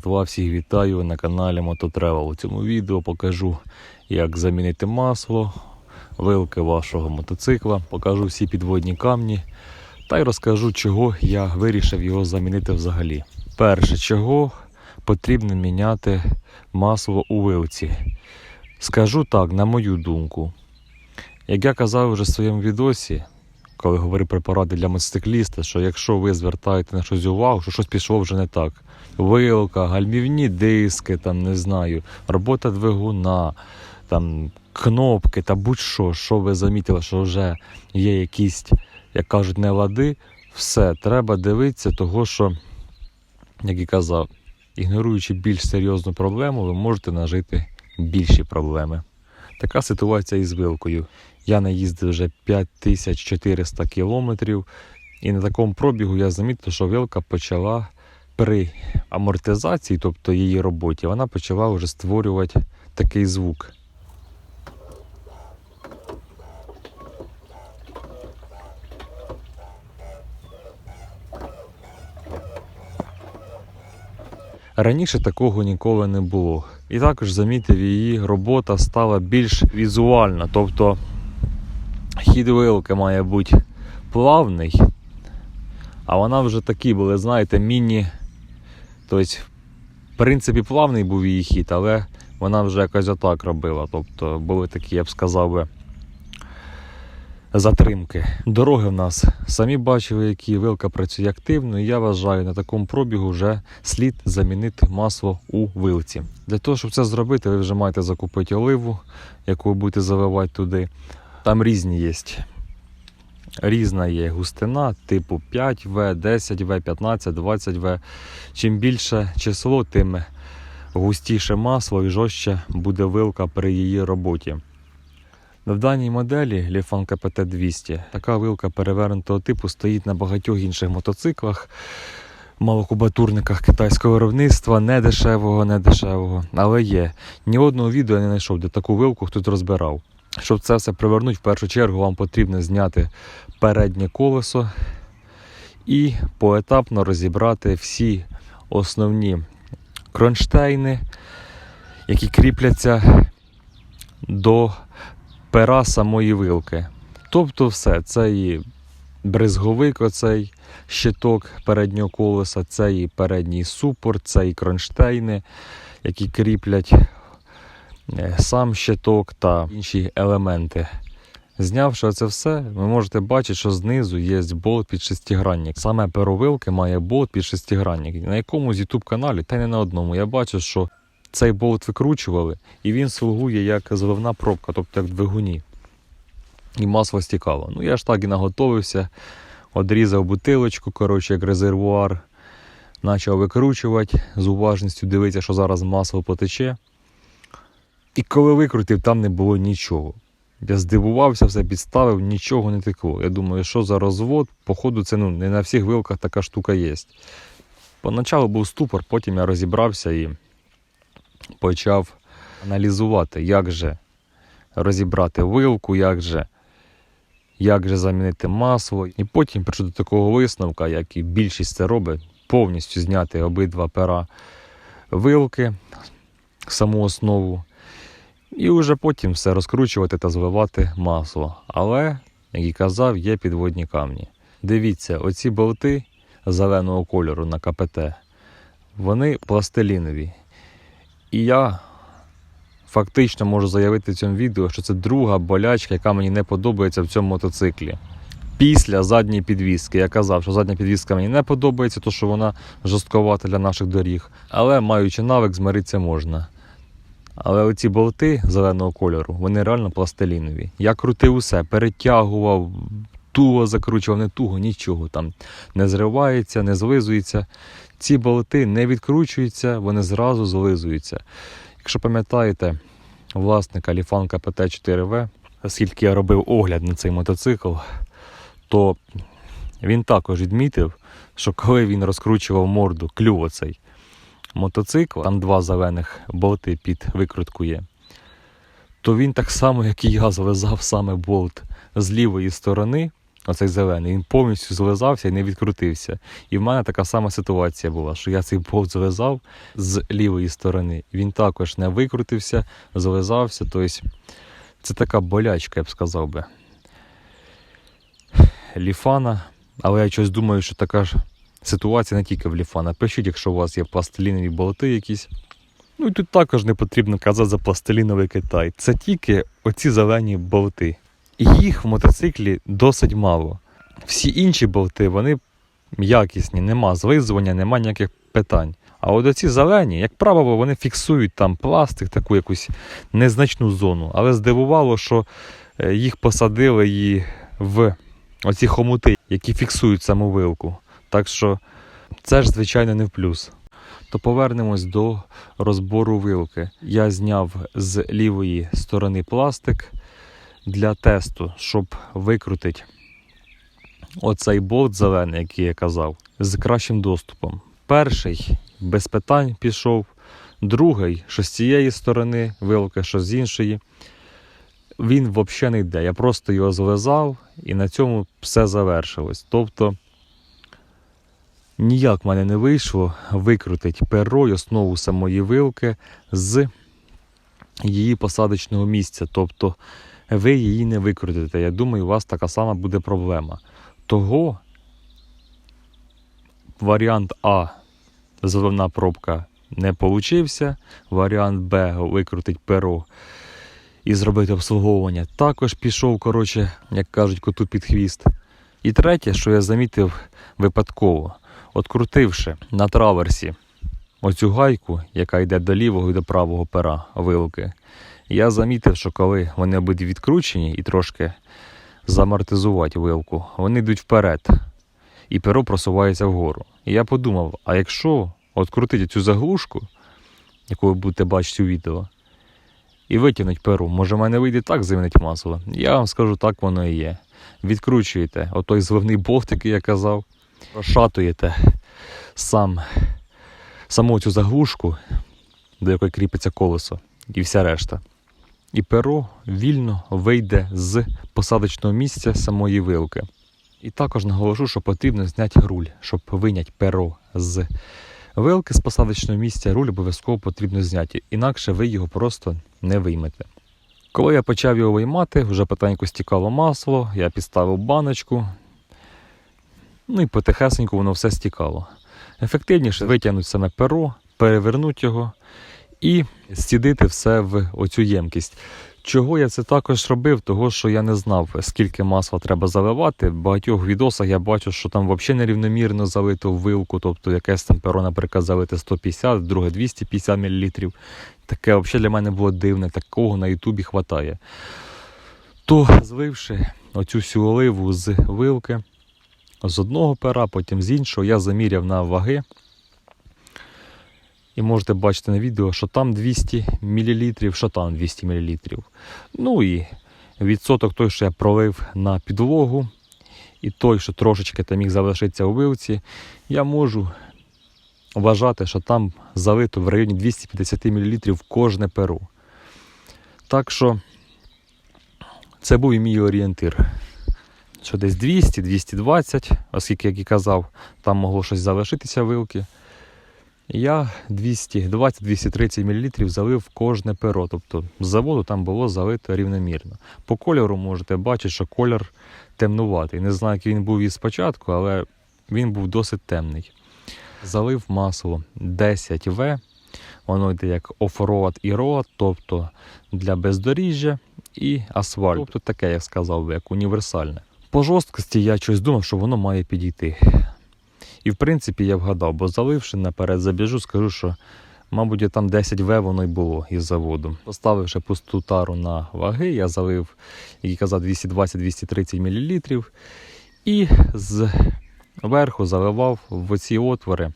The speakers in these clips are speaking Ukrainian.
братва, всіх вітаю на каналі Мототревел. У цьому відео покажу, як замінити масло, вилки вашого мотоцикла, покажу всі підводні камні та й розкажу, чого я вирішив його замінити взагалі. Перше, чого потрібно міняти масло у вилці. Скажу так, на мою думку. Як я казав вже в своєму відосі, коли говорив про поради для мотоцикліста, що якщо ви звертаєте на щось увагу, що щось пішло вже не так. Вилка, гальмівні диски, там не знаю, робота двигуна, там кнопки та будь-що, що ви замітили, що вже є якісь, як кажуть, нелади, все, треба дивитися, того що, як і казав, ігноруючи більш серйозну проблему, ви можете нажити більші проблеми. Така ситуація із вилкою. Я наїздив вже 5400 кілометрів, і на такому пробігу я замітив, що вилка почала при амортизації, тобто її роботі, вона почала вже створювати такий звук. Раніше такого ніколи не було. І також замітив, її робота стала більш візуальна. Тобто хід вилки має бути плавний, а вона вже такі були, знаєте, міні. Тобто, в принципі, плавний був її хід, але вона вже якось отак робила. Тобто були такі, я б сказав би, затримки. Дороги в нас самі бачили, які вилка працює активно. І я вважаю, на такому пробігу вже слід замінити масло у вилці. Для того, щоб це зробити, ви вже маєте закупити оливу, яку ви будете заливати туди. Там різні є. Різна є густина, типу 5В, 10В, 15, 20В. Чим більше число, тим густіше масло і жорстче буде вилка при її роботі. В даній моделі Lifan KPT 200 така вилка перевернутого типу стоїть на багатьох інших мотоциклах, малокубатурниках китайського виробництва, не дешевого, не дешевого. Але є. Ні одного відео я не знайшов, де таку вилку хтось розбирав. Щоб це все привернути, в першу чергу вам потрібно зняти переднє колесо і поетапно розібрати всі основні кронштейни, які кріпляться до пера самої вилки. Тобто все, це і бризговик, оцей щиток переднього колеса, це і передній супорт, це і кронштейни, які кріплять е, сам щиток та інші елементи. Знявши це все, ви можете бачити, що знизу є болт під шестигранник. Саме перо вилки має болт під шестигранник. На якомусь YouTube каналі, та й не на одному, я бачу, що цей болт викручували, і він слугує як заливна пробка, тобто як в двигуні. І масло стікало. Ну я ж так і наготовився, одрізав бутилочку, коротше, як резервуар, почав викручувати, з уважністю дивитися, що зараз масло потече. І коли викрутив, там не було нічого. Я здивувався, все підставив, нічого не текло. Я думаю, що за розвод, походу, це ну, не на всіх вилках така штука є. Поначалу був ступор, потім я розібрався і почав аналізувати, як же розібрати вилку, як же, як же замінити масло. І потім прийшов до такого висновка, як і більшість це робить, повністю зняти обидва пера вилки, саму основу. І вже потім все розкручувати та зливати масло. Але, як і казав, є підводні камні. Дивіться, оці болти зеленого кольору на КПТ, вони пластилінові. І я фактично можу заявити в цьому відео, що це друга болячка, яка мені не подобається в цьому мотоциклі. Після задньої підвіски. Я казав, що задня підвіска мені не подобається, тому що вона жорстковата для наших доріг. Але маючи навик, змиритися можна. Але оці болти зеленого кольору, вони реально пластилінові. Я крутив усе, перетягував, туго закручував, не туго, нічого там не зривається, не злизується. Ці болти не відкручуються, вони зразу злизуються. Якщо пам'ятаєте власника Ліфанка ПТ-4В, оскільки я робив огляд на цей мотоцикл, то він також відмітив, що коли він розкручував морду, клюв оцей мотоцикл, там два зелених болти під викрутку є, то він так само, як і я, зв'язав саме болт з лівої сторони оцей зелений, він повністю злизався і не відкрутився. І в мене така сама ситуація була, що я цей болт злизав з лівої сторони. Він також не викрутився, злизався. Тобто це така болячка, я б сказав би. Ліфана, але я щось думаю, що така ж ситуація не тільки в Ліфана. Пишіть, якщо у вас є пластилінові болти якісь. Ну і тут також не потрібно казати за пластиліновий Китай. Це тільки оці зелені болти. Їх в мотоциклі досить мало. Всі інші болти, вони якісні, нема злизування, нема ніяких питань. А от оці зелені, як правило, вони фіксують там пластик, таку якусь незначну зону. Але здивувало, що е, їх посадили і в оці хомути, які фіксують саму вилку. Так що це ж, звичайно, не в плюс. То повернемось до розбору вилки. Я зняв з лівої сторони пластик для тесту, щоб викрутити оцей болт зелений, який я казав, з кращим доступом. Перший без питань пішов, другий, що з цієї сторони вилки, що з іншої. Він взагалі не йде. Я просто його зв'язав і на цьому все завершилось. Тобто ніяк в мене не вийшло викрутити перо й основу самої вилки з її посадочного місця. Тобто ви її не викрутите. Я думаю, у вас така сама буде проблема. Того варіант А заливна пробка не получився. Варіант Б викрутить перо і зробити обслуговування. Також пішов, коротше, як кажуть, коту під хвіст. І третє, що я замітив випадково, открутивши на траверсі оцю гайку, яка йде до лівого і до правого пера вилки, я замітив, що коли вони будуть відкручені і трошки замортизувати вилку, вони йдуть вперед, і перо просувається вгору. І я подумав: а якщо открутити цю заглушку, яку ви будете бачити у відео, і витягнути перу, може в мене вийде так замінити масло? Я вам скажу, так воно і є. Відкручуєте отой зливний болт, який я казав, розшатуєте сам, саму цю заглушку, до якої кріпиться колесо, і вся решта. І перо вільно вийде з посадочного місця самої вилки. І також наголошу, що потрібно зняти руль, щоб виняти перо з вилки з посадочного місця, руль обов'язково потрібно зняти, інакше ви його просто не виймете. Коли я почав його виймати, вже потеньку стікало масло, я підставив баночку, ну і потихесеньку воно все стікало. Ефективніше витягнути саме перо, перевернути його і стідити все в оцю ємкість. Чого я це також робив? Того, що я не знав, скільки масла треба заливати. В багатьох відосах я бачу, що там взагалі нерівномірно залито вилку, тобто якесь там перо, наприклад, залите 150, друге 250 мл. Таке взагалі для мене було дивне, такого на Ютубі хватає. То зливши оцю всю оливу з вилки з одного пера, потім з іншого, я заміряв на ваги. І можете бачити на відео, що там 200 мл, що там 200 мл. Ну і відсоток той, що я пролив на підлогу, і той, що трошечки там міг залишитися у вилці, я можу вважати, що там залито в районі 250 мл кожне перо. Так що це був і мій орієнтир. Що десь 200-220, оскільки, як і казав, там могло щось залишитися вилки. Я 220-230 мл залив кожне перо. Тобто з заводу там було залито рівномірно. По кольору можете бачити, що колір темнуватий. Не знаю, який він був із спочатку, але він був досить темний. Залив масло 10В. Воно йде як оффроад і роад, тобто для бездоріжжя і асфальт. Тобто таке, як сказав би, як універсальне. По жорсткості я щось думав, що воно має підійти. І в принципі я вгадав, бо заливши наперед забіжу, скажу, що, мабуть, там 10 В воно й було із заводу. Поставивши пусту тару на ваги, я залив, як казав, 220-230 мл. І зверху заливав в оці отвори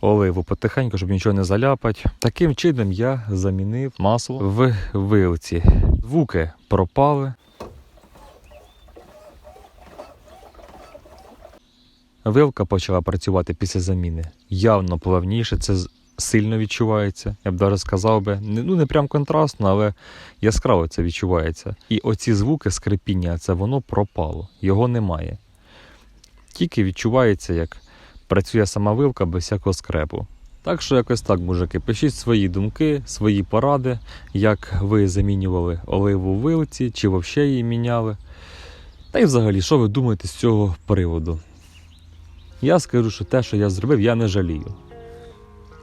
оливу потихеньку, щоб нічого не заляпати. Таким чином я замінив масло в вилці. Звуки пропали. Вилка почала працювати після заміни явно плавніше. Це сильно відчувається. Я б навіть сказав би, ну не прям контрастно, але яскраво це відчувається. І оці звуки скрипіння, це воно пропало, його немає. Тільки відчувається, як працює сама вилка без всякого скрепу. Так що якось так, мужики, пишіть свої думки, свої поради, як ви замінювали оливу в вилці, чи взагалі її міняли. Та й взагалі, що ви думаєте з цього приводу? Я скажу, що те, що я зробив, я не жалію.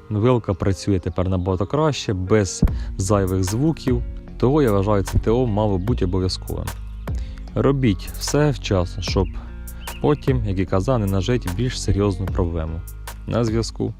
Вилка працює тепер набагато краще, без зайвих звуків, того я вважаю, це ТО мало бути обов'язковим. Робіть все вчасно, щоб потім, як і казав, не нажити більш серйозну проблему. На зв'язку.